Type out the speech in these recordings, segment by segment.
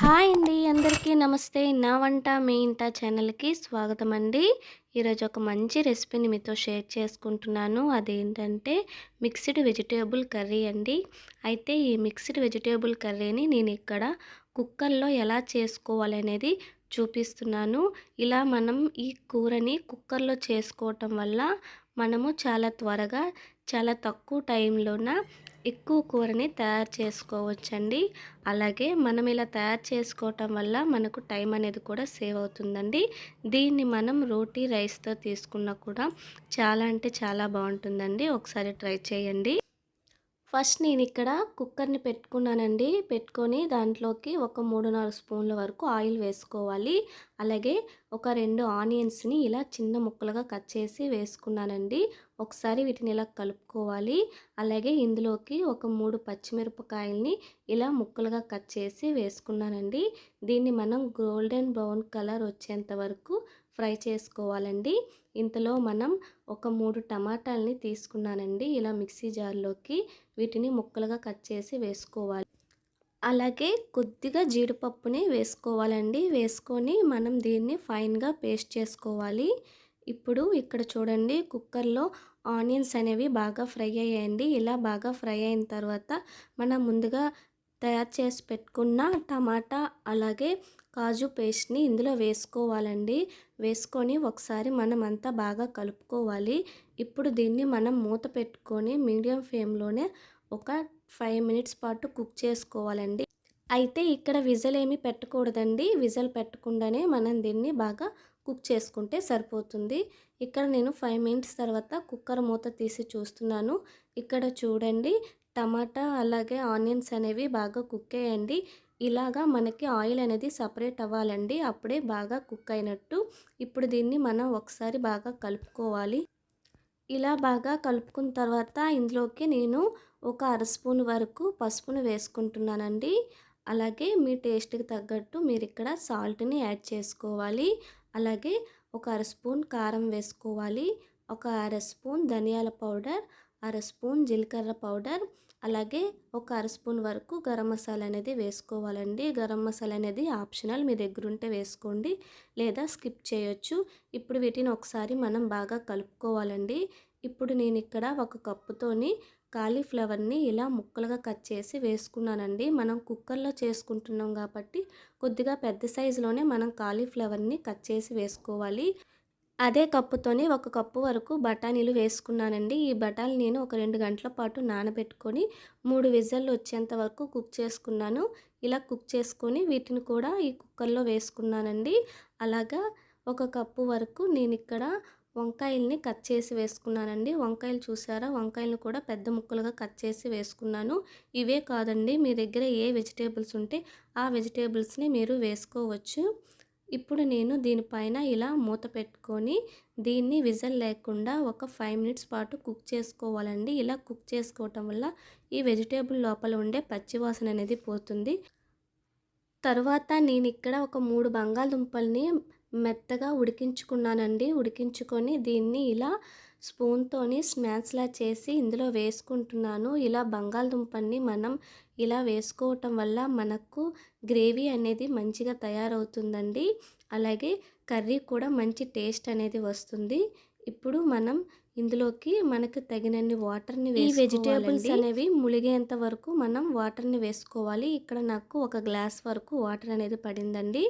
Hi అండి. అందరికీ నమస్తే. నా వంట మీ ఇంట ఛానల్కి స్వాగతం అండి ఈరోజు ఒక మంచి రెసిపీని మీతో షేర్ చేసుకుంటున్నాను. అదేంటంటే మిక్స్డ్ వెజిటేబుల్ కర్రీ అండి. అయితే ఈ మిక్స్డ్ వెజిటేబుల్ కర్రీని నేను ఇక్కడ కుక్కర్లో ఎలా చేసుకోవాలనేది చూపిస్తున్నాను. ఇలా మనం ఈ కూరని కుక్కర్లో చేసుకోవటం వల్ల మనము చాలా త్వరగా చాలా తక్కువ టైంలోన ఎక్కువ కూరని తయారు చేసుకోవచ్చండి. అలాగే మనం ఇలా తయారు చేసుకోవటం వల్ల మనకు టైం అనేది కూడా సేవ్ అవుతుందండి. దీన్ని మనం రోటీ రైస్తో తీసుకున్నా కూడా చాలా అంటే చాలా బాగుంటుందండి. ఒకసారి ట్రై చేయండి. ఫస్ట్ నేను ఇక్కడ కుక్కర్ని పెట్టుకున్నానండి. పెట్టుకొని దాంట్లోకి ఒక మూడు నాలుగు స్పూన్ల వరకు ఆయిల్ వేసుకోవాలి. అలాగే ఒక రెండు ఆనియన్స్ని ఇలా చిన్న ముక్కలుగా కట్ చేసి వేసుకున్నానండి. ఒకసారి వీటిని ఇలా కలుపుకోవాలి. అలాగే ఇందులోకి ఒక మూడు పచ్చిమిరపకాయల్ని ఇలా ముక్కలుగా కట్ చేసి వేసుకున్నానండి. దీన్ని మనం గోల్డెన్ బ్రౌన్ కలర్ వచ్చేంత వరకు ఫ్రై చేసుకోవాలండి. ఇంతలో మనం ఒక మూడు టమాటాలని తీసుకున్నానండి. ఇలా మిక్సీ జార్లోకి వీటిని ముక్కలుగా కట్ చేసి వేసుకోవాలి. అలాగే కొద్దిగా జీడిపప్పుని వేసుకోవాలండి. వేసుకొని మనం దీన్ని ఫైన్గా పేస్ట్ చేసుకోవాలి. ఇప్పుడు ఇక్కడ చూడండి కుక్కర్లో ఆనియన్స్ అనేవి బాగా ఫ్రై అయ్యాయండి. ఇలా బాగా ఫ్రై అయిన తర్వాత మనం ముందుగా తయారు చేసి పెట్టుకున్న టమాటా అలాగే కాజు పేస్ట్ని ఇందులో వేసుకోవాలండి. వేసుకొని ఒకసారి మనం అంతా బాగా కలుపుకోవాలి. ఇప్పుడు దీన్ని మనం మూత పెట్టుకొని మీడియం ఫ్లేమ్లోనే ఒక ఫైవ్ మినిట్స్ పాటు కుక్ చేసుకోవాలండి. అయితే ఇక్కడ విజల్ ఏమి పెట్టకూడదండి. విజల్ పెట్టకుండానే మనం దీన్ని బాగా కుక్ చేసుకుంటే సరిపోతుంది. ఇక్కడ నేను ఫైవ్ మినిట్స్ తర్వాత కుక్కర్ మూత తీసి చూస్తున్నాను. ఇక్కడ చూడండి టమాటా అలాగే ఆనియన్స్ అనేవి బాగా కుక్ అయ్యండి. ఇలాగా మనకి ఆయిల్ అనేది సపరేట్ అవ్వాలండి. అప్పుడే బాగా కుక్ అయినట్టు ఇప్పుడు దీన్ని మనం ఒకసారి బాగా కలుపుకోవాలి. ఇలా బాగా కలుపుకున్న తర్వాత ఇందులోకి నేను ఒక అర స్పూన్ వరకు పసుపును వేసుకుంటున్నానండి. అలాగే మీ టేస్ట్కి తగ్గట్టు మీరు ఇక్కడ సాల్ట్ని యాడ్ చేసుకోవాలి. అలాగే ఒక అర స్పూన్ కారం వేసుకోవాలి. ఒక అర స్పూన్ ధనియాల పౌడర్ అర స్పూన్ జీలకర్ర పౌడర్ అలాగే ఒక అర స్పూన్ వరకు గరం మసాలా అనేది వేసుకోవాలండి. గరం మసాలా అనేది ఆప్షనల్. మీ దగ్గర ఉంటే వేసుకోండి లేదా స్కిప్ చేయొచ్చు. ఇప్పుడు వీటిని ఒకసారి మనం బాగా కలుపుకోవాలండి. ఇప్పుడు నేను ఇక్కడ ఒక కప్పుతోని కాలీఫ్లవర్ని ఇలా ముక్కలుగా కట్ చేసి వేసుకున్నానండి. మనం కుక్కర్లో చేసుకుంటున్నాం కాబట్టి కొద్దిగా పెద్ద సైజులోనే మనం కాలీఫ్లవర్ని కట్ చేసి వేసుకోవాలి. అదే కప్పుతోనే ఒక కప్పు వరకు బఠానీలు వేసుకున్నానండి. ఈ బఠానీ నేను ఒక రెండు గంటల పాటు నానబెట్టుకొని మూడు విజల్లు వచ్చేంత వరకు కుక్ చేసుకున్నాను. ఇలా కుక్ చేసుకొని వీటిని కూడా ఈ కుక్కర్లో వేసుకున్నానండి. అలాగా ఒక కప్పు వరకు నేను ఇక్కడ వంకాయల్ని కట్ చేసి వేసుకున్నానండి. వంకాయలు చూసారా? వంకాయలను కూడా పెద్ద ముక్కలుగా కట్ చేసి వేసుకున్నాను. ఇవే కాదండి మీ దగ్గర ఏ వెజిటేబుల్స్ ఉంటే ఆ వెజిటేబుల్స్ని మీరు వేసుకోవచ్చు. ఇప్పుడు నేను దీనిపైన ఇలా మూత పెట్టుకొని దీన్ని విజల్ లేకుండా ఒక ఫైవ్ మినిట్స్ పాటు కుక్ చేసుకోవాలండి. ఇలా కుక్ చేసుకోవటం వల్ల ఈ వెజిటేబుల్ లోపల ఉండే పచ్చివాసన అనేది పోతుంది. తర్వాత నేను ఇక్కడ ఒక మూడు బంగాళదుంపల్ని మెత్తగా ఉడికించుకున్నానండి. ఉడికించుకొని దీన్ని ఇలా స్పూన్తోని స్నాక్స్లా చేసి ఇందులో వేసుకుంటున్నాను. ఇలా బంగాళదుంపని మనం ఇలా వేసుకోవటం వల్ల మనకు గ్రేవీ అనేది మంచిగా తయారవుతుందండి. అలాగే కర్రీ కూడా మంచి టేస్ట్ అనేది వస్తుంది. ఇప్పుడు మనం ఇందులోకి మనకు తగినన్ని వాటర్ని ఈ వెజిటేబుల్స్ అనేవి ములిగేంత వరకు మనం వాటర్ని వేసుకోవాలి. ఇక్కడ నాకు ఒక గ్లాస్ వరకు వాటర్ అనేది పడిందండి.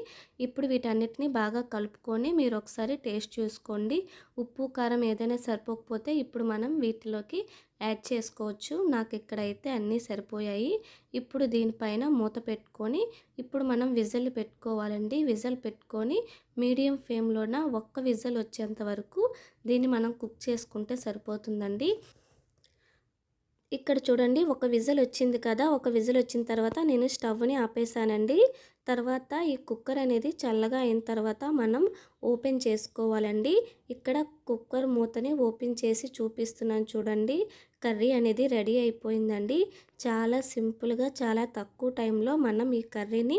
ఇప్పుడు వీటన్నిటిని బాగా కలుపుకొని మీరు ఒకసారి టేస్ట్ చూసుకోండి. ఉప్పు కారం ఏదైనా సరిపోకపోతే ఇప్పుడు మనం వీటిలోకి యాడ్ చేసుకోవచ్చు. నాకు ఇక్కడైతే అన్నీ సరిపోయాయి. ఇప్పుడు దీనిపైన మూత పెట్టుకొని ఇప్పుడు మనం విజల్ పెట్టుకోవాలండి. విజల్ పెట్టుకొని మీడియం ఫ్లేమ్లోన ఒక్క విజల్ వచ్చేంత వరకు దీన్ని మనం కుక్ చేసుకుంటే సరిపోతుందండి. ఇక్కడ చూడండి ఒక విజల్ వచ్చింది కదా ఒక విజల్ వచ్చిన తర్వాత నేను స్టవ్ని ఆపేసానండి తర్వాత ఈ కుక్కర్ అనేది చల్లగా అయిన తర్వాత మనం ఓపెన్ చేసుకోవాలండి. ఇక్కడ కుక్కర్ మూతని ఓపెన్ చేసి చూపిస్తున్నాను చూడండి. కర్రీ అనేది రెడీ అయిపోయిందండి. చాలా సింపుల్గా చాలా తక్కువ టైంలో మనం ఈ కర్రీని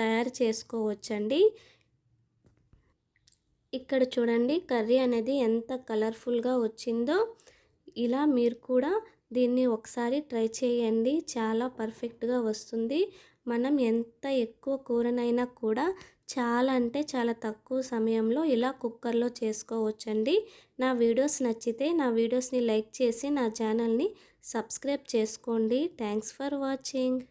తయారు చేసుకోవచ్చండి. ఇక్కడ చూడండి కర్రీ అనేది ఎంత కలర్ఫుల్గా వచ్చిందో. ఇలా మీరు కూడా దీన్ని ఒకసారి ట్రై చేయండి. చాలా పర్ఫెక్ట్గా వస్తుంది. మనం ఎంత ఎక్కువ కూరనైనా కూడా చాలా అంటే చాలా తక్కువ సమయంలో ఇలా కుక్కర్లో చేసుకోవచ్చండి. నా వీడియోస్ నచ్చితే నా వీడియోస్ని లైక్ చేసి నా ఛానల్ని సబ్స్క్రైబ్ చేసుకోండి. Thanks for watching.